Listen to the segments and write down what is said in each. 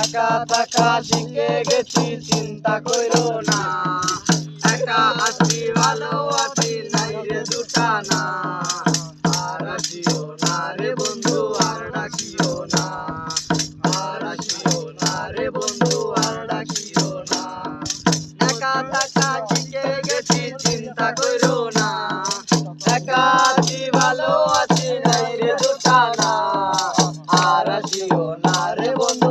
একা থাকা শিখে গেছি, চিন্তা কইরো না। একা আছি ভালো আছি নাই রে দুটা না। আর আসিও না রে বন্ধু, আর ডাকিও না। আর আসিও না রে বন্ধু, আর ডাকিও না। একা থাকা শিখে গেছি, চিন্তা কইরো না। একা ভালো আছি রে দুটা আর আসিও না রে বন্ধু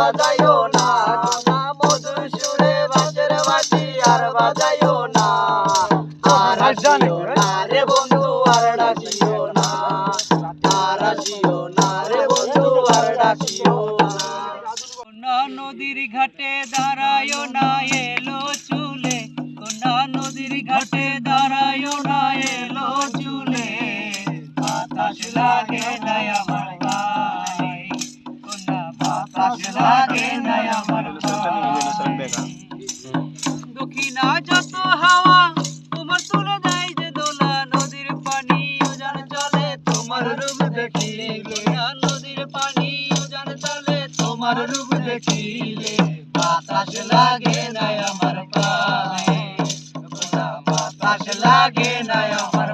বাজাইও না। মধুর সুরে বাঁশের বাঁশি আর বাজাইও না। আর আসিও না রে না। না না। নদীর ঘাটে দাঁড়ায় না, এলো চুলে। কোনা নদীর ঘাটে দাঁড়ায় না, এলো চুলে। বাতাস লাগে নাই আমার লাগে নাই আমার দক্ষিণা যত হাওয়া, তোমার তুলে দেয় যে দোলা নদীর পানি। উজান চলে তোমার রূপ দেখিলে নদীর পানি। উজান চলে তোমার রূপ দেখিলে, বাতাস লাগে না আমার প্রাণে। বাতাস লাগে না আমার